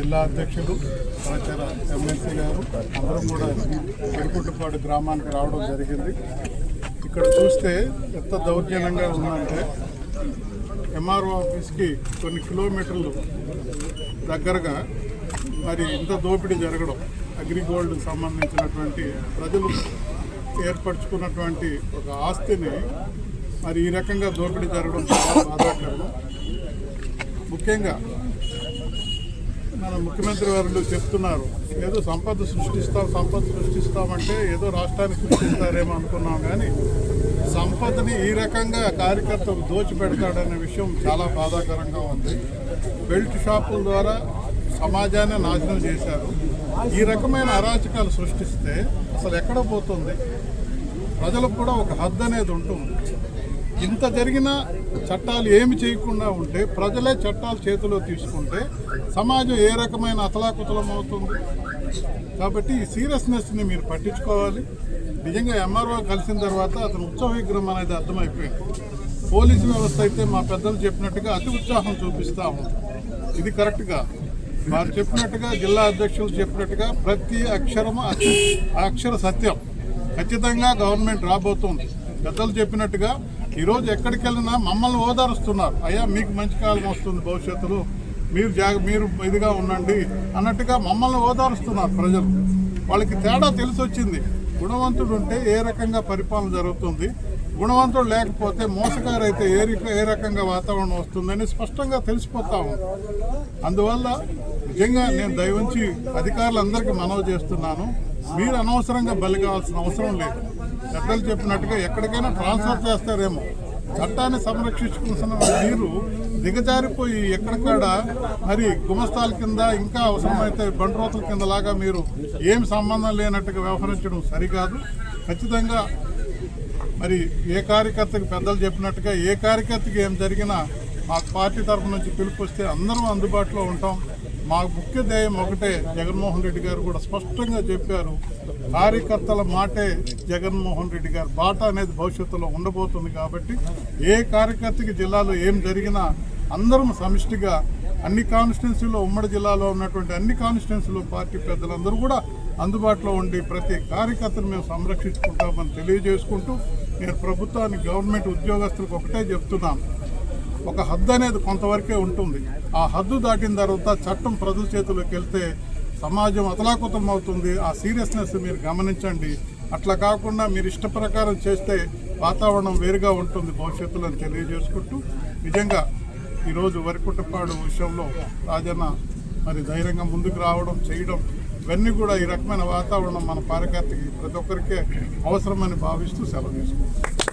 జిల్లా అధ్యక్షులు సహచర ఎమ్మెల్సీ గారు అందరం కూడా ఎడుకుంటుపాడు గ్రామానికి రావడం జరిగింది. ఇక్కడ చూస్తే ఎంత దౌర్జన్యంగా ఉందంటే ఎంఆర్ఓ ఆఫీస్కి కొన్ని కిలోమీటర్లు దగ్గరగా మరి ఇంత దోపిడీ జరగడం అగ్రిగోల్డ్ సంబంధించినటువంటి ప్రజలు ఏర్పరచుకున్నటువంటి ఒక ఆస్తిని మరి ఈ రకంగా దోపిడీ జరగడం చాలా బాధాకరం. ముఖ్యంగా మన ముఖ్యమంత్రి వారు చెప్తున్నారు. ఏదో సంపద సృష్టిస్తాం సంపద సృష్టిస్తామంటే ఏదో రాష్ట్రానికి సృష్టిస్తారేమో అనుకున్నాం కానీ సంపదని ఈ రకంగా కార్యకర్తలు దోచిపెడతాడనే విషయం చాలా బాధాకరంగా ఉంది. బెల్ట్ షాపుల ద్వారా సమాజాన్ని నాశనం చేశారు. ఈ రకమైన అరాచకాలు సృష్టిస్తే అసలు ఎక్కడ పోతుంది? ప్రజలకు కూడా ఒక హద్దు అనేది ఉంటుంది. ఇంత జరిగిన చట్టాలు ఏమి చేయకుండా ఉంటే ప్రజలే చట్టాలు చేతిలో తీసుకుంటే సమాజం ఏ రకమైన అతలాకుతలం అవుతుంది? కాబట్టి ఈ సీరియస్నెస్ని మీరు పట్టించుకోవాలి. నిజంగా ఎంఆర్ఓ కలిసిన తర్వాత అతను ఉత్సవ విగ్రహం అనేది అర్థమైపోయింది. పోలీసు వ్యవస్థ అయితే మా పెద్దలు చెప్పినట్టుగా అతి ఉత్సాహం చూపిస్తాము. ఉంది ఇది కరెక్ట్గా వారు చెప్పినట్టుగా జిల్లా అధ్యక్షులు చెప్పినట్టుగా ప్రతి అక్షరము అక్షర సత్యం ఖచ్చితంగా గవర్నమెంట్ రాబోతుంది. పెద్దలు చెప్పినట్టుగా ఈరోజు ఎక్కడికి వెళ్ళినా మమ్మల్ని ఓదారుస్తున్నారు. అయ్యా మీకు మంచి కాలం వస్తుంది భవిష్యత్తులో. మీరు జాగ మీరు ఇదిగా ఉండండి అన్నట్టుగా మమ్మల్ని ఓదారుస్తున్నారు ప్రజలు. వాళ్ళకి తేడా తెలిసి వచ్చింది గుణవంతుడు ఉంటే ఏ రకంగా పరిపాలన జరుగుతుంది? గుణవంతుడు లేకపోతే మోసగారు అయితే ఏ ఏ రకంగా వాతావరణం వస్తుందని స్పష్టంగా తెలిసిపోతా ఉంది. అందువల్ల నిజంగా నేను దయవుంచి అధికారులందరికీ మనవి చేస్తున్నాను. మీరు అనవసరంగా బలి కావాల్సిన అవసరం లేదు. పెద్దలు చెప్పినట్టుగా ఎక్కడికైనా ట్రాన్స్ఫర్ చేస్తారేమో. చట్టాన్ని సంరక్షించుకుంటున్న మీరు దిగజారిపోయి ఎక్కడికాడ మరి గుమస్తాల కింద ఇంకా అవసరమైతే బండ్రోతుల కింద లాగా మీరు ఏం సంబంధం లేనట్టుగా వ్యవహరించడం సరికాదు. ఖచ్చితంగా మరి ఏ కార్యకర్తకి పెద్దలు చెప్పినట్టుగా ఏ కార్యకర్తకి ఏం జరిగినా మా పార్టీ తరఫు నుంచి పిలుపు వస్తే అందరం అందుబాటులో ఉంటాం. మాకు ముఖ్య ధ్యేయం ఒకటే జగన్మోహన్ రెడ్డి గారు కూడా స్పష్టంగా చెప్పారు. కార్యకర్తల మాటే జగన్మోహన్ రెడ్డి గారు. బాట అనేది భవిష్యత్తులో ఉండబోతుంది కాబట్టి ఏ కార్యకర్తకి జిల్లాలో ఏం జరిగినా అందరం సమిష్టిగా అన్ని కాన్స్టిట్యున్సీలో ఉమ్మడి జిల్లాలో ఉన్నటువంటి అన్ని కాన్స్టిట్యున్సీలో పార్టీ పెద్దలందరూ కూడా అందుబాటులో ఉండి ప్రతి కార్యకర్తను మేము సంరక్షించుకుంటామని తెలియజేసుకుంటూ నేను ప్రభుత్వానికి గవర్నమెంట్ ఉద్యోగస్తులకు ఒకటే చెప్తున్నాను. ఒక హద్దు అనేది కొంతవరకే ఉంటుంది. ఆ హద్దు దాటిన తర్వాత చట్టం ప్రజల చేతిలోకి వెళ్తే సమాజం అతలాకుతం అవుతుంది. ఆ సీరియస్నెస్ మీరు గమనించండి. అట్లా కాకుండా మీరు ఇష్ట ప్రకారం చేస్తే వాతావరణం వేరుగా ఉంటుంది భవిష్యత్తులో తెలియజేసుకుంటూ నిజంగా ఈరోజు వరికుట్టపాడు విషయంలో రాజన్న మరి ధైర్యంగా ముందుకు రావడం చేయడం ఇవన్నీ కూడా ఈ రకమైన వాతావరణం మన కార్యకర్తకి ప్రతి ఒక్కరికే అవసరమని భావిస్తూ సెలవు తీసుకుంటాం